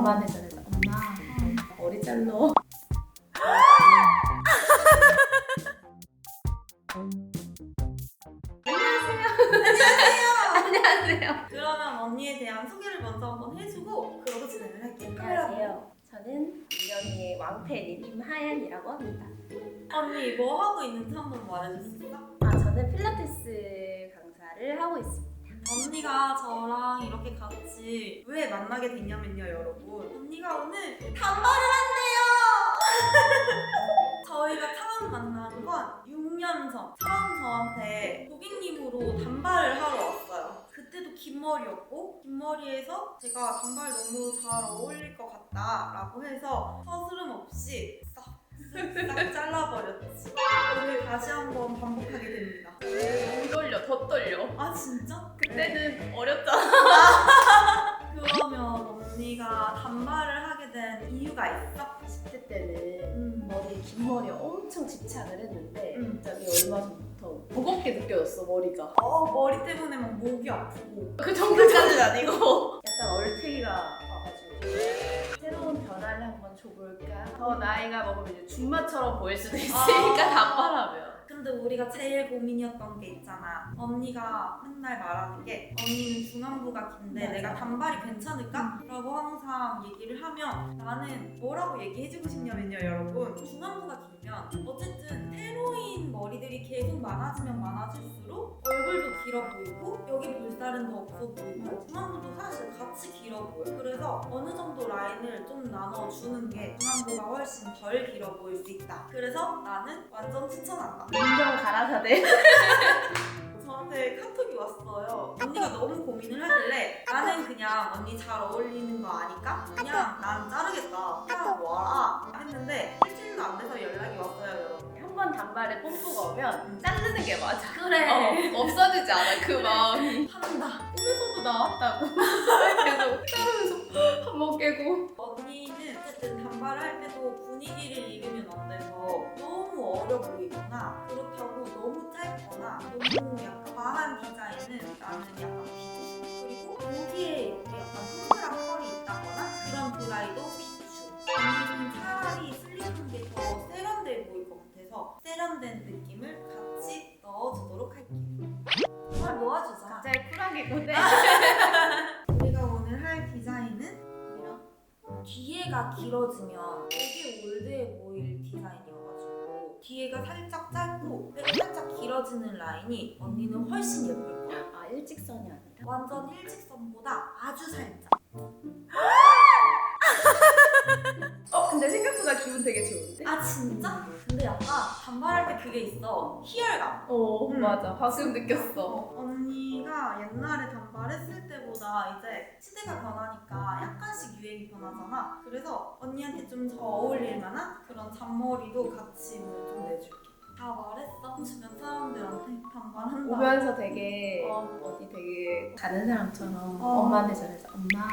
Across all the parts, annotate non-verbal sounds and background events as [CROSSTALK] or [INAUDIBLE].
엄마한테 전해서 엄마 머리 잘라. 안녕하세요. [LAUGHS] 그러면 언니에 대한 소개를 먼저 한번 해주고 그러고 진행을 할게요. 안녕하세요. 저는 민영이의 왕팬인 임하연이라고 합니다. 언니 뭐 하고 있는지 한번 말해줄 수 있어? 아 저는 필라테스 강사를 하고 있습니다. 언니가 저랑 이렇게 같이 왜 만나게 됐냐면요, 여러분. 언니가 오늘 단발을 한대요! [LAUGHS] 저희가 처음 만난 건 6년 전. 처음 저한테 고객님으로 단발을 하러 왔어요. 그때도 긴 머리였고, 긴 머리에서 제가 단발 너무 잘 어울릴 것 같다라고 해서 서스름 없이 싹, 싹 잘라버렸지. 오늘 다시 한번 반복하게 됩니다. 떨려, 더 떨려. 아, 진짜? 그때는 어렸잖아. [LAUGHS] 그러면 언니가 단발을 하게 된 이유가 있어? 10대 때는 음. 머리 긴 머리에 엄청 집착을 했는데 음. 갑자기 얼마 전부터 무겁게 느껴졌어 머리가. 어 머리 때문에 막 목이 아프고 그 정도까지는 아니고 약간 얼테기가 와가지고 한번 줘볼까. 더 나이가 먹으면 이제 준마처럼 보일 수도 있으니까 아. 단발하면. 근데 우리가 제일 고민이었던 게 있잖아 언니가 맨날 말하는 게 언니는 중안부가 긴데 맞아. 내가 단발이 괜찮을까? 라고 항상 얘기를 하면 나는 뭐라고 얘기해주고 싶냐면요 여러분 중안부가 길면 어쨌든 머리들이 계속 많아지면 많아질수록 얼굴도 길어 보이고 여기 볼살은 더 없어 보이고 중안부도 사실 같이 길어 보여 그래서 어느 정도 라인을 좀 나눠주는 게 중안부가 훨씬 덜 길어 보일 수 있다 그래서 나는 완전 추천한다 인정 가라사대. [LAUGHS] 저한테 카톡이 왔어요. 언니가 너무 고민을 하길래 나는 그냥 언니 잘 어울리는 거 아니까 그냥 난 자르겠다. 그냥 와라 했는데 일주일도 안 돼서 연락이 왔어요, 여러분. 한번 단발에 뽐뿌가 오면 자르는 게 맞아. 그래. 어, 없어지지 않아 그 마음이. 한다. 꿈에서도 나왔다고. 계속 자르면서 밥먹 깨고. 언니는 어쨌든 단발을 할 때도 분위기를 잃으면 안 돼서 너무 어려 보이거나 그렇다고 너무 짧거나 너무 약간 과한 디자인은 나는 약간 그 뒤에가 길어지면 되게 올드해 보일 디자인이어가지고 뒤에가 살짝 짧고 살짝 길어지는 라인이 언니는 훨씬 예쁠 거야. 아 일직선이 아니라. 완전 일직선보다 아주 살짝. [LAUGHS] 생각보다 기분 되게 좋은데? 아 진짜? 근데 약간 단발할 때 그게 있어. 희열감. 어 음. 맞아 방금 느꼈어. 어, 언니가 옛날에 단발했을 때보다 이제 시대가 변하니까 약간씩 유행이 변하잖아. 그래서 언니한테 좀 더 어울릴 만한 그런 잔머리도 같이 오늘 좀 내줄게. 다 말했어. 주변 사람들한테 단발한다. 오면서 되게 어. 어 디 되게 가는 사람처럼 어. 엄마한테 전해서 엄마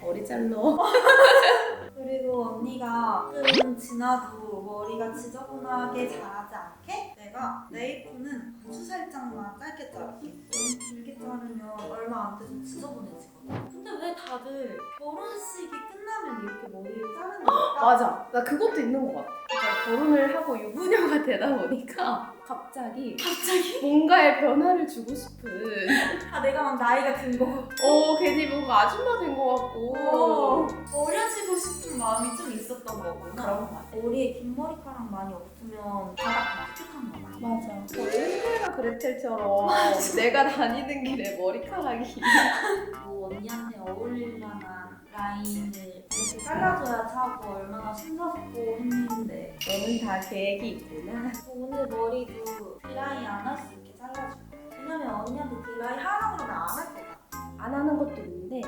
머리 잘라. [LAUGHS] 그리고 언니가 좀 지나도 머리가 지저분하게 자라지 않게 내가 네이프는 아주 살짝만 짧게 자를게 너무 길게 자르면 얼마 안 돼서 지저분해지거든 근데 왜 다들 결혼식이 끝나면 이렇게 머리를 자르는 걸까? [GASPS] 맞아. 나 그것도 있는 것 같아. 그러니까 결혼을 하고 유부녀가 되다 보니까 갑자기 갑자기? 뭔가의 변화를 주고 싶은 [LAUGHS] 아 내가 막 나이가 든 거. 어 괜히 뭔가 아줌마 된 것 같고 어, 어려지고 싶은 마음이 좀 있었던 거구나. 그런 것 같아. 머리에 긴 머리카락 많이 없으면 바닥 독특한가 봐. 맞아. 헨젤과 그레텔처럼 [LAUGHS] 내가 다니는 길에 머리카락이 [LAUGHS] 뭐 언니한테 어울릴 만한 라인을 이렇게 잘라줘야지 하고 얼마나 심사숙고 했는데 너는 다 계획이 있구나. 오늘 머리도 드라이 안 할 수 있게 잘라줄 거야. 왜냐면 언니한테 드라이 하라고 그러면 안할것 같아. 안 하는 것도 있는데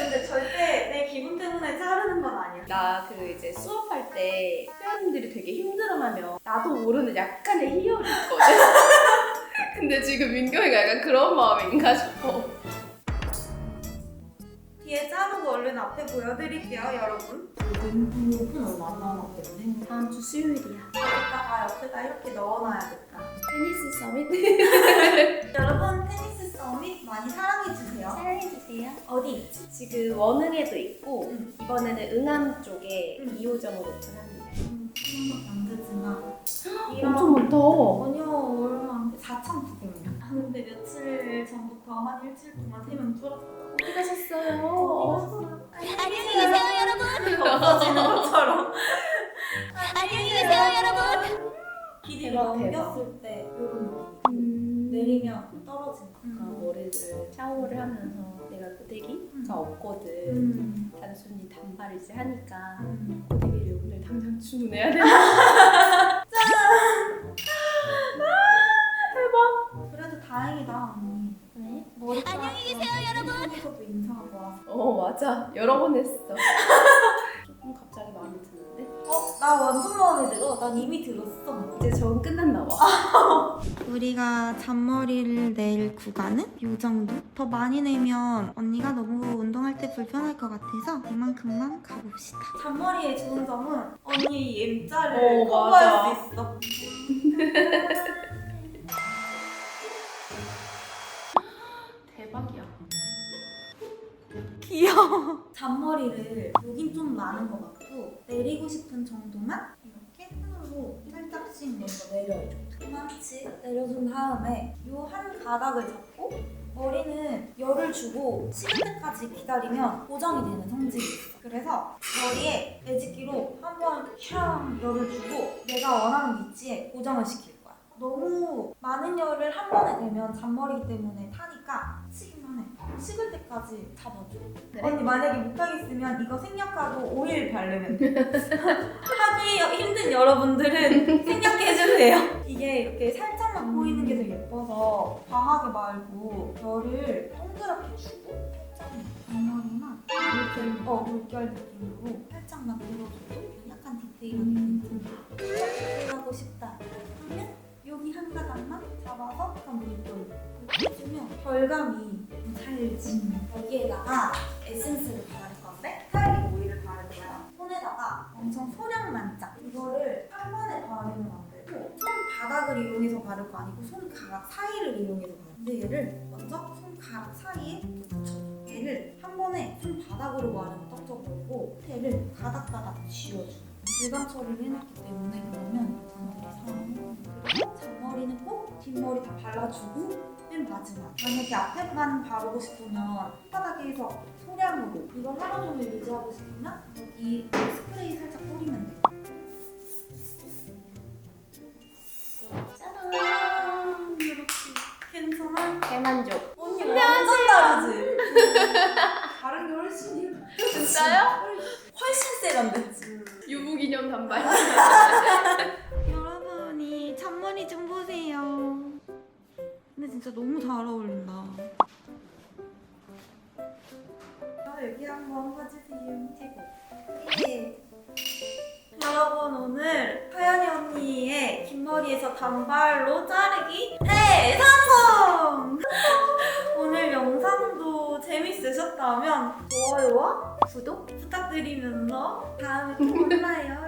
근데 절대 내 기분 때문에 자르는 건 아니야. 나 그 이제 수업할 때 회원님들이 되게 힘들어하면 나도 모르는 약간의 희열이 있거든. [LAUGHS] 근데 지금 민경이가 약간 그런 마음인가 싶어. 뒤에 자르고 얼른 앞에 보여드릴게요, 여러분. 5분 얼마 안 남았겠네. 다음 주 수요일이야. 여기다가 옆에다 이렇게 넣어놔야겠다. 테니스 서밋 [LAUGHS] 여러분 테니스 서밋 많이 사랑해주세요. 사랑해주세요. 어디 있지? 지금 원흥에도 있고 응. 이번에는 응암 쪽에 응. 2호점으로 오픈합니다. 음, 생각도 안 되지만 엄청 많다. 아니요 얼마 안 돼. 4,900명. 아, 근데 며칠 전부터 한 일주일 동안 3명 줄었어요. 어디 가셨어요? 안녕히 계세요 여러분. 없어지는 것처럼. [LAUGHS] 안녕히 계세요 여러분. 길이 대박, 넘겼을 때 이런 느낌. 음. 내리면 떨어진다. 그러니까 머리를 샤워를 하면서 내가 고데기가 음. 없거든. 음. 단순히 단발을 이제 하니까 음. 고데기를 오늘 당장 주문해야 돼. [LAUGHS] 맞아 여러 번 했어. 조금 갑자기 마음에 드는데 어? 나 완전 마음에 들어. 난 이미 들었어. 이제 적응 끝났나 봐. [LAUGHS] 우리가 잔머리를 낼 구간은 이 정도? 더 많이 내면 언니가 너무 운동할 때 불편할 것 같아서 이만큼만 가봅시다. 잔머리의 좋은 점은 언니 M자를 어, 커버할 맞아. 수 있어. 잔머리를 여긴 좀 많은 것 같고 내리고 싶은 정도만 이렇게 손으로 살짝씩 먼저 내려줘. 이만치 내려준 다음에 이 한 가닥을 잡고 머리는 열을 주고 식을 때까지 기다리면 고정이 되는 성질이 있어. 그래서 머리에 매직기로 한번 샹 열을 주고 내가 원하는 위치에 고정을 시킬 거야. 너무 많은 열을 한 번에 내면 잔머리기 때문에 타니까 해. 식을 때까지 잡아줘. 그래? 언니 만약에 못하겠으면 이거 생략하고 오일 바르면 돼. [LAUGHS] 하기 힘든 여러분들은 생략해주세요. 이게 이렇게 살짝만 보이는 게 더 예뻐서 과하게 말고 열을 동그랗게 주고 살짝만 앞머리만 물결, 어, 물결 느낌으로 살짝만 눌러줘도 약간 디테일하게 괜찮아. 이렇게 하고 싶다 하면 여기 한 가닥만 잡아서 이렇게 해주면 결감이 살지. 여기에다가 에센스를 바를 건데 스타일링 오일을 바를 거야. 손에다가 엄청 소량만짝 이거를 한 번에 바르면 안 되고 손 바닥을 이용해서 바를 거 아니고 손가락 사이를 이용해서 바를 근데 얘를 먼저 손가락 사이에 붙여줘. 얘를 한 번에 손 바닥으로 바르면 떡져버리고 얘를 가닥가닥 쥐어줘. 질감 처리를 해놨기 때문에 그러면 그들이 사용해. 그리고 잔머리는 꼭 뒷머리 다 발라주고 맨 마지막 만약에 앞에만 바르고 싶으면 손바닥에서 소량으로 이걸 하루 종일 유지하고 싶으면 여기 [LAUGHS] 여러분이 잔머리 좀 보세요. 근데 진짜 너무 잘 어울린다. 아, 여기 한번 봐주세요. 최고. 예. 여러분 오늘 하연이 언니의 긴 머리에서 단발로 자르기 대성공! [LAUGHS] 오늘 영상도 재밌으셨다면 좋아요와 구독 부탁드리면서 다음에 또 만나요 [LAUGHS]